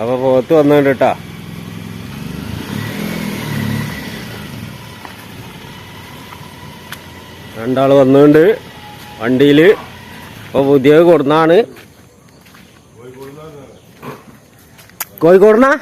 അപ്പൊ പോത്ത് വന്നിട്ടുണ്ട് കേട്ടാ രണ്ടാൾ വന്നുകൊണ്ട് വണ്ടിയിൽ. ഇപ്പൊ പുതിയത് കൊടുന്നാണ്. കോഴിക്കോടിനാ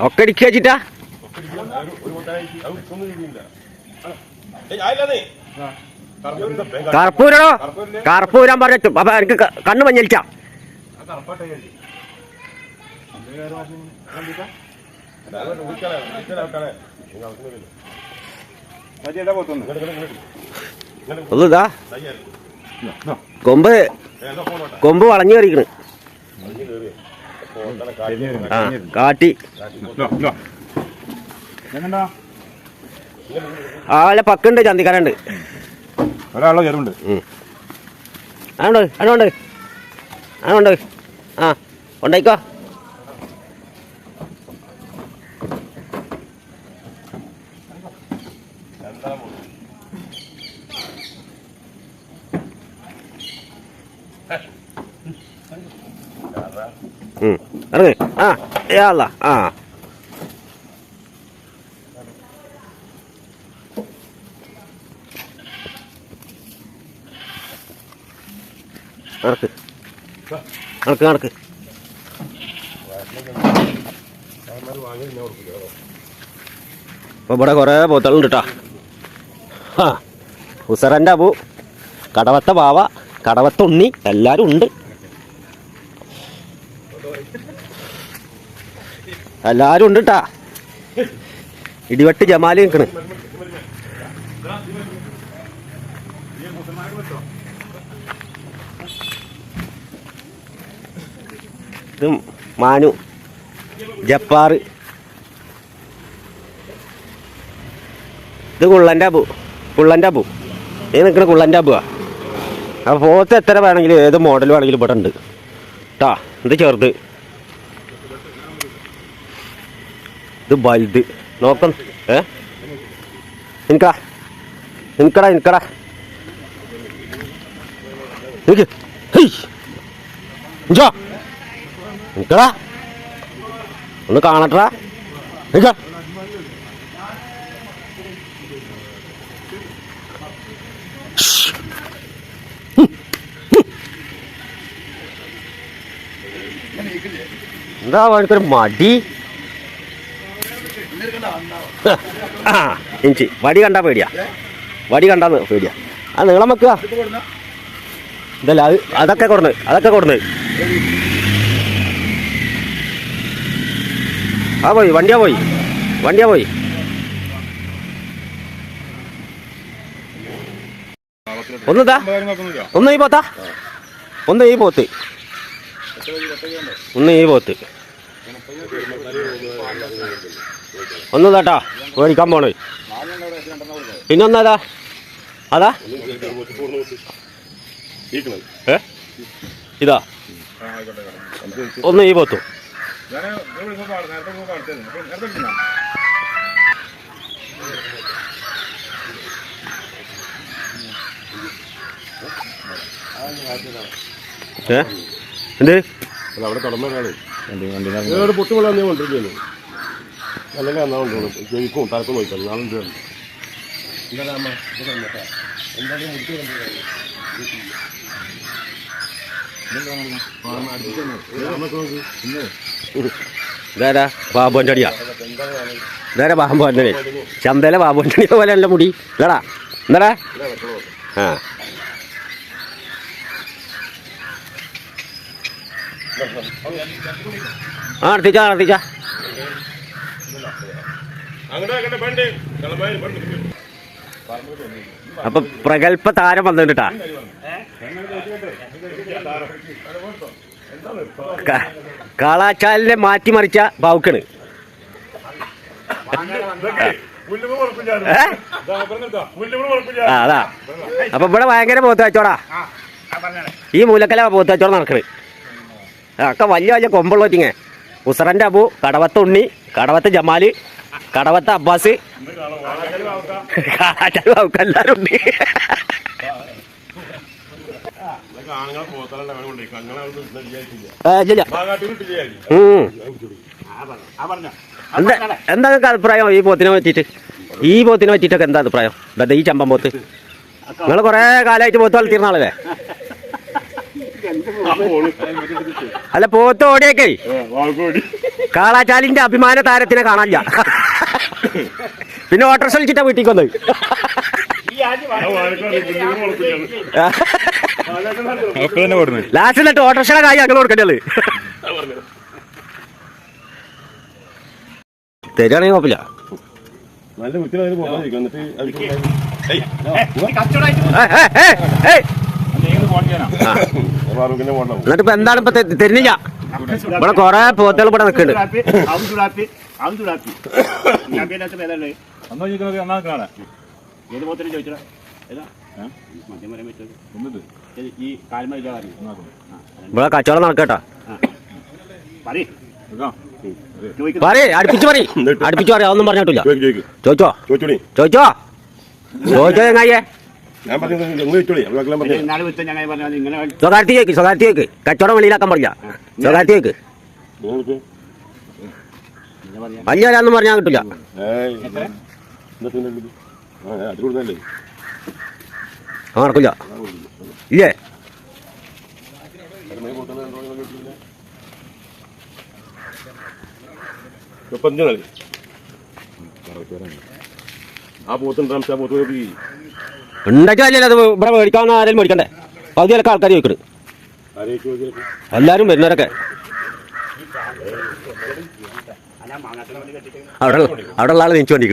ഒക്കെ വെച്ചിട്ടാ കർപ്പൂരടോ കർപ്പൂരം പറഞ്ഞു അപ്പൊ എനിക്ക് കണ്ണു മഞ്ഞളിച്ച കൊമ്പ് കൊമ്പ് വളഞ്ഞു കയറിക്കണ്. ആ കാട്ടി. ആളെ പക്കുണ്ട് ചന്തിക്കാരുണ്ട് ഒരാളെ കയറുണ്ട് അതുകൊണ്ട് ആണോ ഉണ്ട് ആ ഉണ്ടായിക്കോ ഇറങ്ങ് ആ യാള ആ. നടക്ക്. നടക്ക് നടക്ക്. ഇപ്പൊ ഇവിടെ കൊറേ പോത്തളുണ്ട് കേട്ടാ ആ ഉസറന്റെ അബു കടവത്ത ബാവ കടവത്ത ഉണ്ണി എല്ലാരും ഉണ്ട്. എല്ലാരും ഉണ്ട് കേട്ടാ ഇടിവെട്ട് ജമാൽ നിൽക്കണ് മാനു ജപ്പാറ്. ഇത് കുള്ളന്റെ അബു കുള്ളന്റെ അബു. ഈ നിൽക്കണ കുള്ളന്റെ അബുവാ. അപ്പോൾ പോത്ത് എത്ര വേണമെങ്കിലും ഏത് മോഡൽ വേണമെങ്കിലും ഇവിടെ ഉണ്ട്. കേട്ടാ ഇത് ചെറുത്. ഇത് വലുത്. നോക്കണം ഏ? എനിക്കടാ എനിക്കടാ എനിക്കടാ എനിക്ക് ഹെയ്! ഇഞ്ചോ നിക്കടാ ഒന്ന് കാണട്ടടാ. നിക്ക എന്താ അവനക്കൊരു മടി? ആ ഇഞ്ചി. വടി കണ്ടാ പേടിയാ. വടി കണ്ടാന്ന് പേടിയാ. ആ നീളം വെക്കുക ഇതല്ല അത് അതൊക്കെ കൊടുന്ന് അതൊക്കെ കൊടുന്ന്. ആ പോയി. വണ്ടിയാ പോയി. വണ്ടിയാ പോയി. ഒന്നിതാ ഒന്ന് ഈ പോത്താ. ഒന്ന് ഈ പോത്ത്. ഒന്ന് ഈ പോത്ത്. ഒന്ന് തട്ടാ മേടിക്കാൻ പോണേ. പിന്നെ ഒന്നതാ അതാ? ഏ? ഇതാ. ഒന്ന് ഈ പോത്തു. ഏ? എന്ത്? അവിടെ കടന്നു ഒരാൾ പൊട്ടുകൊള്ളാൻ നീ കൊണ്ടിരിക്കുന്നു അല്ലെങ്കിൽ എന്നാ കൊണ്ടുപോകും ജയിക്കും തലക്കും നോക്കാം നാളും തീർന്നു ഇതാരാ? ബാബുവിന്റെ അടിയാ ഇതാരാ ബാബുവിന്റെ അടി ചന്തയിലെ ബാബുവിന്റെ അടി പോലെ അല്ല മുടി. ഇതാടാ. എന്താടാ ആ. ആ കളമായി പണ്ട് അപ്പൊ പ്രഗത്ഭ താരം വന്നിട്ടാ കാളാച്ചാലിനെ മാറ്റിമറിച്ച ബാവുക്കണ്. അതാ. അപ്പൊ ഇവിടെ ഭയങ്കര പോത്ത് വെച്ചോടാ ഈ മൂലക്കല പോത്ത് വെച്ചോടെ നടക്കണ് ഒക്കെ വലിയ വലിയ കൊമ്പുള്ള വെച്ചിങ്ങ ഉസറന്റെ അബു കടവത്ത് ഉണ്ണി കടവത്ത് ജമാൽ കടവത്ത് അബ്ബാസ്. എല്ലാരും ഉണ്ട് എന്താ അഭിപ്രായം ഈ പോത്തിനെ പറ്റിയിട്ട്? ഈ പോത്തിനെ പറ്റിയിട്ടൊക്കെ എന്താ അഭിപ്രായം? ഈ ചമ്പം പോത്ത്? നിങ്ങൾ കൊറേ കാലമായിട്ട് പോത്ത് വളർത്തിയിരുന്ന ആളല്ലേ? അല്ല പോത്ത് ഓടിയൊക്കെ. വാൾക്കോടി കാളാച്ചാലിന്റെ അഭിമാന താരത്തിനെ കാണാനില്ല. പിന്നെ ഓട്ടോറിക്ഷ വിളിച്ചിട്ടാ വീട്ടിൽ കൊന്നു. ലാസ്റ്റ് എന്നിട്ട് ഓട്ടോറിക്ഷയുടെ കാര്യം ഞങ്ങൾ കൊടുക്കേണ്ടത് തരികയാണെങ്കിൽ കുഴപ്പമില്ല. നല്ല വൃത്തിയിൽ പോകാതിരിക്കും എന്നിട്ട് എന്നിട്ട് ഇപ്പൊ എന്താണ് ഇപ്പൊ തിരിഞ്ഞില്ല? ഇവിടെ കൊറേ പോത്തുകൾ ഇവിടെ നിൽക്കുന്നുണ്ട് ഇവിടെ കച്ചവടം നടക്കട്ടാ. പറയും അടുപ്പിച്ചു പറയും. അടുപ്പിച്ചു പറയാം ഒന്നും പറഞ്ഞിട്ടില്ല. ചോദിച്ചോ? ചോദിച്ചോ ചോദിച്ചോ? ചോദിച്ചോ എങ്ങായേ ഞാൻ നിങ്ങൾ പറഞ്ഞു വിത്ത് ഞങ്ങൾ ഇങ്ങനെ കച്ചവടം വെളിയിലാക്കാൻ പറഞ്ഞ സ്വകാര്യത്തി കേക്ക് നിങ്ങൾക്ക് വലിയ വരാന്നും പറഞ്ഞാൽ കിട്ടില്ല? ആ നടക്കില്ല ഇല്ലേ? മുപ്പത്തഞ്ച് ആ പോത്തുണ്ട് ആ പോത്ത് നോക്കി ഉണ്ടാക്കിയല്ലേ അത് ഇവിടെ മേടിക്കാവുന്ന ആരെങ്കിലും മേടിക്കണ്ടേ? പകുതി ഇലക്ക ആൾക്കാർ ചോദിക്കണ്. എല്ലാരും എല്ലാവരും വരുന്നവരൊക്കെ. അവിടെ അവിടെ ഉള്ള ആൾ നീച്ചു വണ്ടി